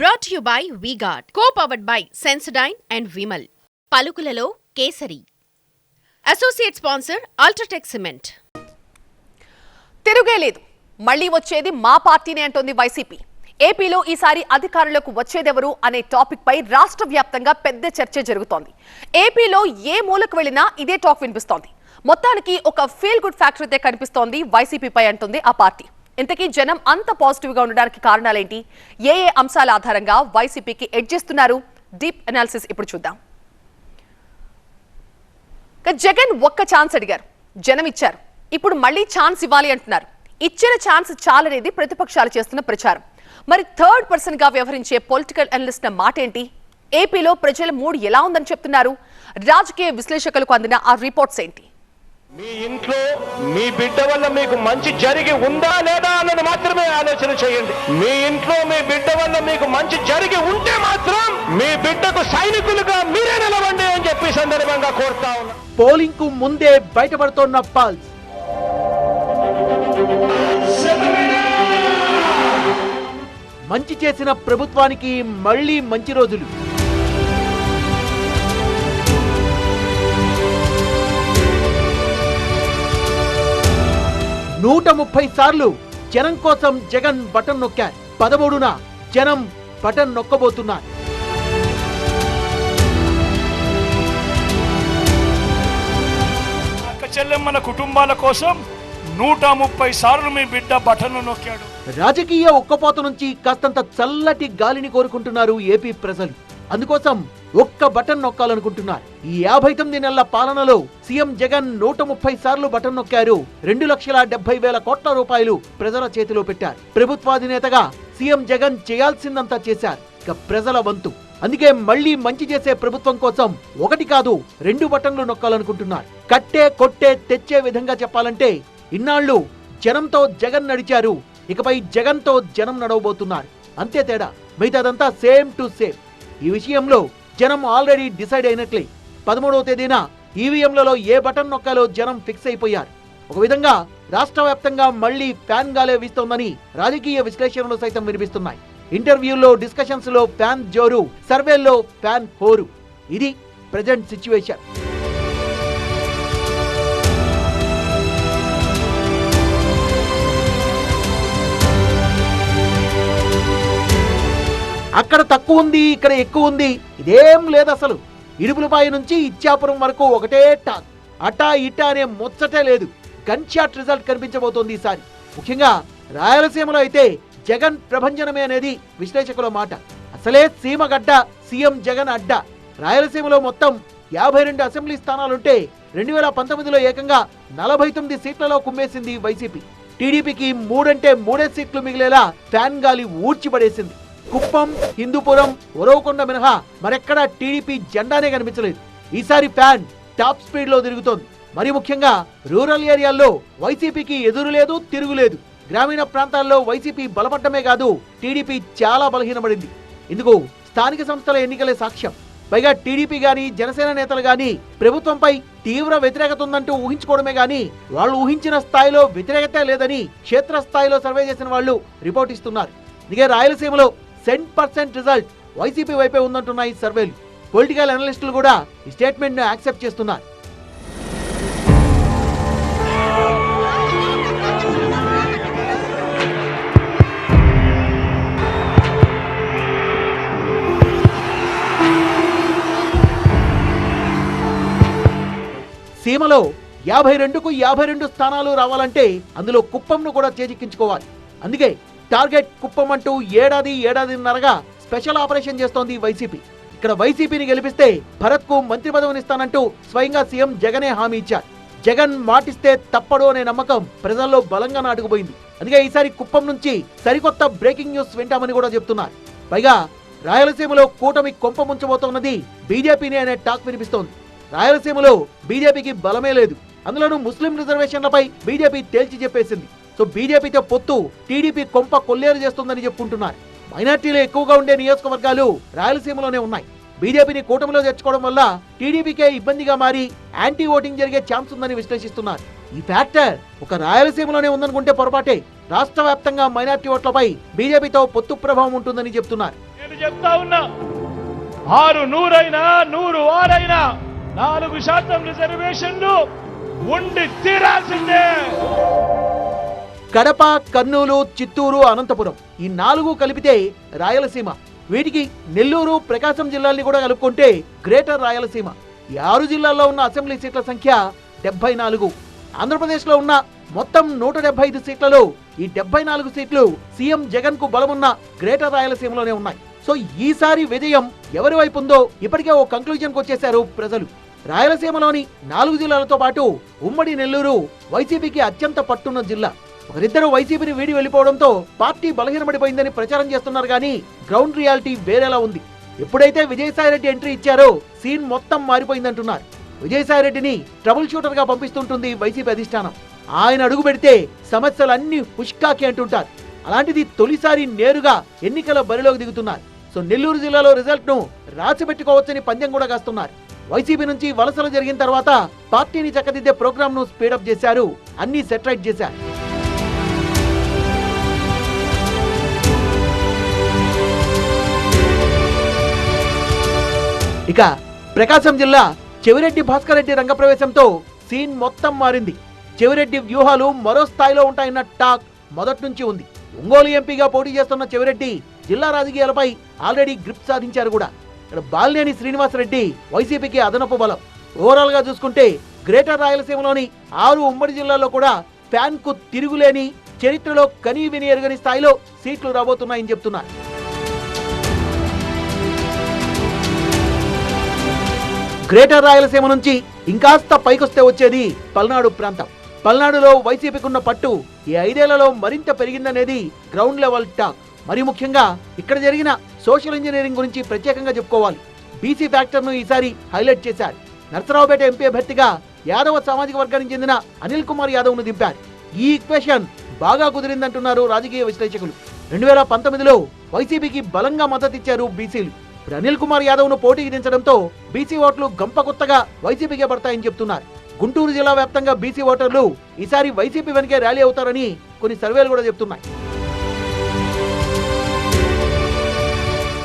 Brought you by V Guard co powered by Sensodyne and Vimal పలుకులలో Kesari. Associate sponsor UltraTech cement తిరుగే లేదు. మళ్ళీ వచ్చేది మా పార్టీనే అంటోంది వైసీపీ. ఏపీలో ఈసారి అధికారులకు వచ్చేదెవరు అనే టాపిక్ పై రాష్ట్ర వ్యాప్తంగా పెద్ద చర్చ జరుగుతోంది. ఏపీలో ఏ మూలకు వెళ్ళినా ఇదే టాక్ వినిపిస్తోంది. మొత్తానికి ఒక ఫీల్ గుడ్ ఫ్యాక్టర్ అయితే కనిపిస్తోంది వైసీపీపై అంటుంది ఆ పార్టీ. ఇంతకీ జనం అంత పాజిటివ్గా ఉండడానికి కారణాలేంటి? ఏ ఏ అంశాల ఆధారంగా వైసీపీకి ఎడ్జిస్తున్నారు డీప్ అనాలిసిస్ ఇప్పుడు చూద్దాం. జగన్ ఒక్క ఛాన్స్ అడిగారు. జనం ఇచ్చారు. ఇప్పుడు మళ్ళీ ఛాన్స్ ఇవ్వాలి అంటున్నారు. ఇచ్చిన ఛాన్స్ చాలనేది ప్రతిపక్షాలు చేస్తున్న ప్రచారం. మరి థర్డ్ పర్సన్గా వ్యవహరించే పొలిటికల్ అనలిస్ట్ మాట ఏంటి? ఏపీలో ప్రజల మూడ్ ఎలా ఉందని చెప్తున్నారు. రాజకీయ విశ్లేషకులకు అందిన ఆ రిపోర్ట్స్ ఏంటి? మీ ఇంట్లో మీ బిడ్డ వల్ల మీకు మంచి జరిగి ఉందా లేదా అన్నది మాత్రమే ఆలోచన చేయండి. మీ ఇంట్లో మీ బిడ్డ వల్ల మీకు మంచి జరిగి ఉంటే మాత్రం మీ బిడ్డకు సైనికులుగా మీరే నిలవండి అని చెప్పి సందర్భంగా కోరుతా ఉన్నా. పోలింగ్కు ముందే బయటపడుతున్న పాల్స్ మంచి చేసిన ప్రభుత్వానికి మళ్ళీ మంచి రోజులు. నూట ముప్పై సార్లు జనం కోసం జగన్ బటన్ నొక్కారు. పదమూడున జనం బటన్ నొక్కబోతున్నారు. చెల్లెమ్మల కుటుంబాల కోసం నూట ముప్పై సార్లు మీ బిడ్డ బటన్ను నొక్కాడు. రాజకీయ ఉక్కపోత నుంచి కాస్తంత చల్లటి గాలిని కోరుకుంటున్నారు ఏపీ ప్రజలు. అందుకోసం ఒక్క బటన్ నొక్కాలనుకుంటున్నారు. ఈ యాభై తొమ్మిది నెలల పాలనలో సీఎం జగన్ నూట ముప్పై సార్లు బటన్ నొక్కారు. రెండు లక్షల డెబ్బై వేల కోట్ల రూపాయలు ప్రజల చేతిలో పెట్టారు. ప్రభుత్వాధినేతగా సీఎం జగన్ చేయాల్సిందంతా చేశారు. ఇక ప్రజల వంతు. అందుకే మళ్ళీ మంచి చేసే ప్రభుత్వం కోసం ఒకటి కాదు రెండు బటన్లు నొక్కాలనుకుంటున్నారు. కట్టే కొట్టే తెచ్చే విధంగా చెప్పాలంటే ఇన్నాళ్ళు జనంతో జగన్ నడిచారు. ఇకపై జగన్తో జనం నడవబోతున్నారు. అంతే తేడా. మిగతాదంతా సేమ్ టు సేమ్. ఈ విషయంలో జనం ఆల్రెడీ డిసైడ్ అయినట్లే. పదమూడవ తేదీన ఈవీఎంలలో ఏ బటన్ నొక్కాలో జనం ఫిక్స్ అయిపోయారు. ఒక విధంగా రాష్ట్ర వ్యాప్తంగా మళ్ళీ ఫ్యాన్ గాలే వీస్తోందని రాజకీయ విశ్లేషణలు సైతం వినిపిస్తున్నాయి. ఇంటర్వ్యూల్లో డిస్కషన్స్లో ఫ్యాన్ జోరు సర్వేల్లో ఫ్యాన్ హోరు. ఇది ప్రజెంట్ సిచ్యువేషన్. అక్కడ తక్కువ ఉంది ఇక్కడ ఎక్కువ ఉంది. ఇదేం లేదు అసలు. ఇడుపులపాయ నుంచి ఇచ్చాపురం వరకు ఒకటే టాక్ అటా ఇటా అనే ముచ్చటే లేదు. గన్షాట్ రిజల్ట్ కనిపించబోతోంది ఈసారి. ముఖ్యంగా రాయలసీమలో అయితే జగన్ ప్రభంజనమే అనేది విశ్లేషకుల మాట. అసలే సీమగడ్డ సీఎం జగన్ అడ్డ. రాయలసీమలో మొత్తం యాభై రెండు అసెంబ్లీ స్థానాలుంటే రెండు వేల పంతొమ్మిదిలో ఏకంగా నలభై తొమ్మిది సీట్లలో కుమ్మేసింది వైసీపీ. టీడీపీకి మూడంటే మూడే సీట్లు మిగిలేలా ఫ్యాన్ గాలి ఊడ్చిపడేసింది. కుప్పం హిందూపురం ఒరవకొండ మినహా మరెక్కడా టీడీపీ జెండానే కనిపించలేదు. ఈసారి ఫ్యాన్ టాప్ స్పీడ్లో తిరుగుతోంది. మరి ముఖ్యంగా రూరల్ ఏరియాల్లో వైసీపీకి ఎదురు లేదు తిరుగులేదు గ్రామీణ ప్రాంతాల్లో వైసీపీ బలపడమే కాదు టీడీపీ చాలా బలహీనపడింది. ఇందుకు స్థానిక సంస్థల ఎన్నికలే సాక్ష్యం. పైగా టీడీపీ గాని జనసేన నేతలు గాని ప్రభుత్వంపై తీవ్ర వ్యతిరేకత ఉందంటూ ఊహించుకోవడమే గాని వాళ్ళు ఊహించిన స్థాయిలో వ్యతిరేకత లేదని క్షేత్ర స్థాయిలో సర్వే చేసిన వాళ్ళు రిపోర్ట్ ఇస్తున్నారు. ఇక రాయలసీమలో సెంట్ పర్సెంట్ రిజల్ట్ వైసీపీ వైపే ఉందంటున్నాయి సర్వేలు. పొలిటికల్ అనలిస్టులు కూడా ఈ స్టేట్మెంట్ను యాక్సెప్ట్ చేస్తున్నారు. సీమలో యాభై రెండుకు యాభై రెండు స్థానాలు రావాలంటే అందులో కుప్పంను కూడా చేజిక్కించుకోవాలి. అందుకే టార్గెట్ కుప్పం అంటూ ఏడాది ఏడాదిన్నరగా స్పెషల్ ఆపరేషన్ చేస్తోంది వైసీపీ. ఇక్కడ వైసీపీని గెలిపిస్తే భరత్కు మంత్రి పదవినిస్తానంటూ స్వయంగా సీఎం జగనే హామీ ఇచ్చారు. జగన్ మాటిస్తే తప్పడు అనే నమ్మకం ప్రజల్లో బలంగా నాటుకుపోయింది. అందుకే ఈసారి కుప్పం నుంచి సరికొత్త బ్రేకింగ్ న్యూస్ వింటామని కూడా చెప్తున్నారు. పైగా రాయలసీమలో కూటమి కొంప ముంచబోతోన్నది బీజేపీని అనే టాక్ వినిపిస్తోంది. రాయలసీమలో బీజేపీకి బలమే లేదు. అందులోనూ ముస్లిం రిజర్వేషన్లపై బీజేపీ తేల్చి చెప్పేసింది. సో బీజేపీతో పొత్తు టీడీపీ కొంప కొల్లేరు చేస్తుందని చెప్పుకుంటున్నారు. మైనార్టీలు ఎక్కువగా ఉండే నియోజకవర్గాలు రాయలసీమలోనే ఉన్నాయి. బీజేపీని కూటమిలో తెచ్చుకోవడం వల్ల టీడీపీకే ఇబ్బందిగా మారి యాంటీ ఓటింగ్ జరిగే ఛాన్స్ ఉందని విశ్లేషిస్తున్నారు. ఈ ఫ్యాక్టర్ ఒక రాయలసీమలోనే ఉందనుకుంటే పొరపాటే. రాష్ట్ర వ్యాప్తంగా మైనార్టీ ఓట్లపై బీజేపీతో పొత్తు ప్రభావం ఉంటుందని చెప్తున్నారు. చెప్తా ఉన్నా ఆరు నూరైనా నూరు ఆరైనా నాలుగు శాతం రిజర్వేషన్లు ఉండి తీరాల్సిందే. కడప కర్నూలు చిత్తూరు అనంతపురం ఈ నాలుగు కలిపితే రాయలసీమ. వీటికి నెల్లూరు ప్రకాశం జిల్లాల్ని కూడా కలుపుకుంటే గ్రేటర్ రాయలసీమ. ఈ ఆరు జిల్లాల్లో ఉన్న అసెంబ్లీ సీట్ల సంఖ్య డెబ్బై నాలుగు. ఆంధ్రప్రదేశ్లో ఉన్న మొత్తం నూట డెబ్బై ఐదు సీట్లలో ఈ డెబ్బై నాలుగు సీట్లు సీఎం జగన్కు బలమున్న గ్రేటర్ రాయలసీమలోనే ఉన్నాయి. సో ఈసారి విజయం ఎవరి వైపు ఉందో ఇప్పటికే ఓ కంక్లూజన్కి వచ్చేశారు ప్రజలు. రాయలసీమలోని నాలుగు జిల్లాలతో పాటు ఉమ్మడి నెల్లూరు వైసీపీకి అత్యంత పట్టున్న జిల్లా. ఒకరిద్దరు వైసీపీని వీడి వెళ్ళిపోవడంతో పార్టీ బలహీనపడిపోయిందని ప్రచారం చేస్తున్నారు కానీ గ్రౌండ్ రియాలిటీ వేరేలా ఉంది. ఎప్పుడైతే విజయసాయిరెడ్డి ఎంట్రీ ఇచ్చారో సీన్ మొత్తం మారిపోయిందంటున్నారు. విజయసాయిరెడ్డిని ట్రబుల్ షూటర్గా పంపిస్తుంటుంది వైసీపీ అధిష్టానం. ఆయన అడుగు పెడితే సమస్యలన్నీ పుష్కాకి అంటుంటారు. అలాంటిది తొలిసారి నేరుగా ఎన్నికల బరిలోకి దిగుతున్నారు. సో నెల్లూరు జిల్లాలో రిజల్ట్ను రాసి పెట్టుకోవచ్చని పందెం కూడా కాస్తున్నారు. వైసీపీ నుంచి వలసలు జరిగిన తర్వాత పార్టీని చక్కదిద్దే ప్రోగ్రామ్ను స్పీడప్ చేశారు. అన్ని సెటరైట్ చేశారు. ఇక ప్రకాశం జిల్లా చెవిరెడ్డి భాస్కర్ రెడ్డి రంగప్రవేశంతో సీన్ మొత్తం మారింది. చెవిరెడ్డి వ్యూహాలు మరో స్థాయిలో ఉంటాయన్న టాక్ మొదటి నుంచి ఉంది. ఒంగోలు ఎంపీగా పోటీ చేస్తున్న చెవిరెడ్డి జిల్లా రాజకీయాలపై ఆల్రెడీ గ్రిప్ సాధించారు కూడా. ఇక్కడ బాలినేని శ్రీనివాసరెడ్డి వైసీపీకి అదనపు బలం. ఓవరాల్గా చూసుకుంటే గ్రేటర్ రాయలసీమలోని ఆరు ఉమ్మడి జిల్లాల్లో కూడా ఫ్యాన్కు తిరుగులేని చరిత్రలో కనీ విని ఎరుగని స్థాయిలో సీట్లు రాబోతున్నాయని చెప్తున్నారు. గ్రేటర్ రాయలసీమ నుంచి ఇంకాస్త పైకొస్తే వచ్చేది పల్నాడు ప్రాంతం. పల్నాడులో వైసీపీకున్న పట్టు ఈ ఐదేళ్ళలో మరింత పెరిగిందనేది గ్రౌండ్ లెవెల్ టాక్. మరి ముఖ్యంగా ఇక్కడ జరిగిన సోషల్ ఇంజనీరింగ్ గురించి ప్రత్యేకంగా చెప్పుకోవాలి. బీసీ ఫ్యాక్టర్ను ఈసారి హైలైట్ చేశారు. నర్సరావుపేట ఎంపీ అభ్యర్థిగా యాదవ సామాజిక వర్గానికి చెందిన అనిల్ కుమార్ యాదవ్ను దింపారు. ఈ ఈక్వేషన్ బాగా కుదిరిందంటున్నారు రాజకీయ విశ్లేషకులు. రెండు వేల పంతొమ్మిదిలో వైసీపీకి బలంగా మద్దతిచ్చారు బీసీలు. ఇప్పుడు అనిల్ కుమార్ యాదవ్ను పోటీకి దించడంతో బీసీ ఓట్లు గంపగుత్తగా వైసీపీకే పడతాయని చెప్తున్నారు. గుంటూరు జిల్లా వ్యాప్తంగా బీసీ ఓటర్లు ఈసారి వైసీపీ వెనకే ర్యాలీ అవుతారని కొన్ని సర్వేలు కూడా చెప్తున్నాయి.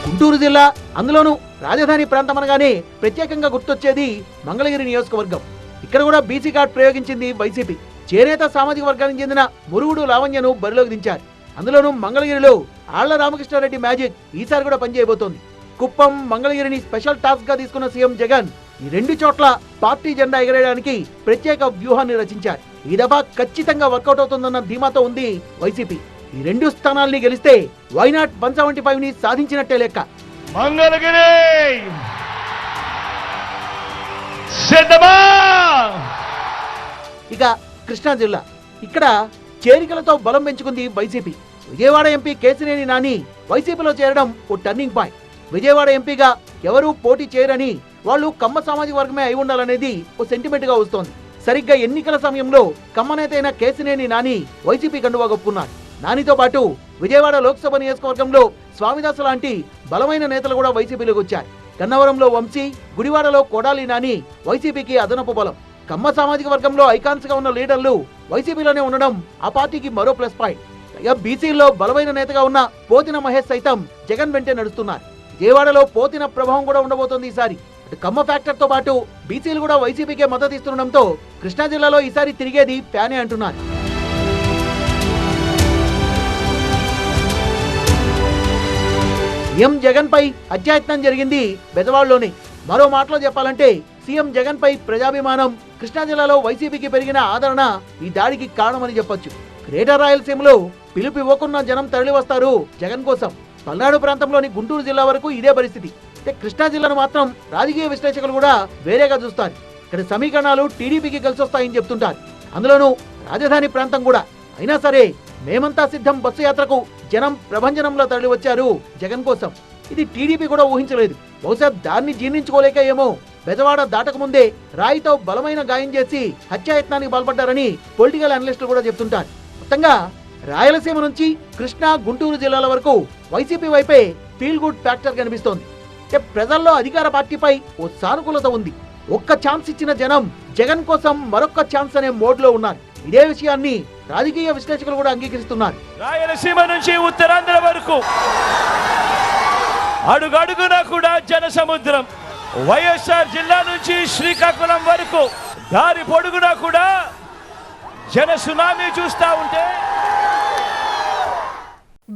గుంటూరు జిల్లా అందులోనూ రాజధాని ప్రాంతం అనగానే ప్రత్యేకంగా గుర్తొచ్చేది మంగళగిరి నియోజకవర్గం. ఇక్కడ కూడా బీసీ కార్డ్ ప్రయోగించింది వైసీపీ. చేనేత సామాజిక వర్గానికి చెందిన మురుగుడు లావణ్యను బరిలోకి దించారు. అందులోనూ మంగళగిరిలో ఆళ్ళ రామకృష్ణారెడ్డి మ్యాజిక్ ఈసారి కూడా పనిచేయబోతోంది. కుప్పం మంగళగిరిని స్పెషల్ టాస్క్గా తీసుకున్న సీఎం జగన్ ఈ రెండు చోట్ల పార్టీ జెండా ఎగరేయడానికి ప్రత్యేక వ్యూహాన్ని రచించారు. ఈ దఫా ఖచ్చితంగా వర్కౌట్ అవుతుందన్న ధీమాతో ఉంది వైసీపీ. ఈ రెండు స్థానాల్ని గెలిస్తే వైనాట్ వన్ సెవెంటీ ఫైవ్ని సాధించినట్టే లెక్క. మంగళగిరి! ఇక కృష్ణా జిల్లా. ఇక్కడ చేరికలతో బలం పెంచుకుంది వైసీపీ. విజయవాడ ఎంపీ కేసినేని నాని వైసీపీలో చేరడం ఓ టర్నింగ్ పాయింట్ విజయవాడ ఎంపీగా ఎవరూ పోటీ చేయరని వాళ్ళు కమ్మ సామాజిక వర్గమే అయి ఉండాలనేది ఓ సెంటిమెంట్గా వస్తోంది. సరిగ్గా ఎన్నికల సమయంలో కమ్మ నేత అయిన కేసినేని నాని వైసీపీ కండువా కప్పుకున్నారు. నానితో పాటు విజయవాడ లోక్సభ నియోజకవర్గంలో స్వామిదాసు లాంటి బలమైన నేతలు కూడా వైసీపీలోకి వచ్చారు. గన్నవరంలో వంశీ గుడివాడలో కోడాలి నాని వైసీపీకి అదనపు బలం. కమ్మ సామాజిక వర్గంలో ఐకాన్స్గా ఉన్న లీడర్లు వైసీపీలోనే ఉండడం ఆ పార్టీకి మరో ప్లస్ పాయింట్ పైగా బీసీలో బలమైన నేతగా ఉన్న పోతిన మహేష్ సైతం జగన్ వెంటే నడుస్తున్నారు. విజయవాడలో పోతిన ప్రభావం కూడా ఉండబోతోంది ఈసారి. అటు కమ్మ ఫ్యాక్టర్తో పాటు బీసీలు కూడా వైసీపీకే మద్దతు ఇస్తుండటంతో కృష్ణా జిల్లాలో ఈసారి తిరిగేది ఫ్యానే అంటున్నారు. ఎం జగన్ పై అత్యాయత్నం జరిగింది బెజవాడలోనే మరో మాటలో చెప్పాలంటే సీఎం జగన్ పై ప్రజాభిమానం కృష్ణా జిల్లాలో వైసీపీకి పెరిగిన ఆదరణ ఈ దాడికి కారణమని చెప్పొచ్చు. గ్రేటర్ రాయలసీమలో పిలుపు ఇవ్వకున్న జనం తరలి వస్తారు జగన్ కోసం. పల్నాడు ప్రాంతంలోని గుంటూరు జిల్లా వరకు ఇదే పరిస్థితి. అయితే కృష్ణా జిల్లాను మాత్రం రాజకీయ విశ్లేషకులు కూడా వేరేగా చూస్తారు. ఇక్కడ సమీకరణాలు టీడీపీకి కలిసి వస్తాయని చెప్తుంటారు. అందులోనూ రాజధాని ప్రాంతం కూడా. అయినా సరే మేమంతా సిద్ధం బస్సు యాత్రకు జనం ప్రభంజనంలో తరలి వచ్చారు జగన్ కోసం. ఇది టీడీపీ కూడా ఊహించలేదు. బహుశా దాన్ని జీర్ణించుకోలేక ఏమో బెజవాడ దాటకముందే రాయితో బలమైన గాయం చేసి హత్యాయత్నానికి పాల్పడ్డారని పొలిటికల్ అనలిస్టులు కూడా చెప్తుంటారు. మొత్తంగా రాయలసీమ నుంచి కృష్ణా గుంటూరు జిల్లాల వరకు వైసీపీ వైపే ఫీల్ గుడ్ ఫ్యాక్టర్ కనిపిస్తోంది. ప్రజల్లో అధికార పార్టీపై ఓ సానుకూలత ఉంది. ఒక్క ఛాన్స్ ఇచ్చిన జనం జగన్ కోసం మరొక్క ఛాన్స్ అనే మోడ్లో ఉన్నారు. ఇదే విషయాన్ని రాజకీయ విశ్లేషకులు కూడా అంగీకరిస్తున్నారు. రాయలసీమ నుంచి ఉత్తరాంధ్ర వరకు అడుగడుగున కూడా జన సముద్రం వైఎస్ఆర్ జిల్లా నుంచి శ్రీకాకుళం వరకు దారి పొడుగునా కూడా జన సునామీ చూస్తా ఉంటే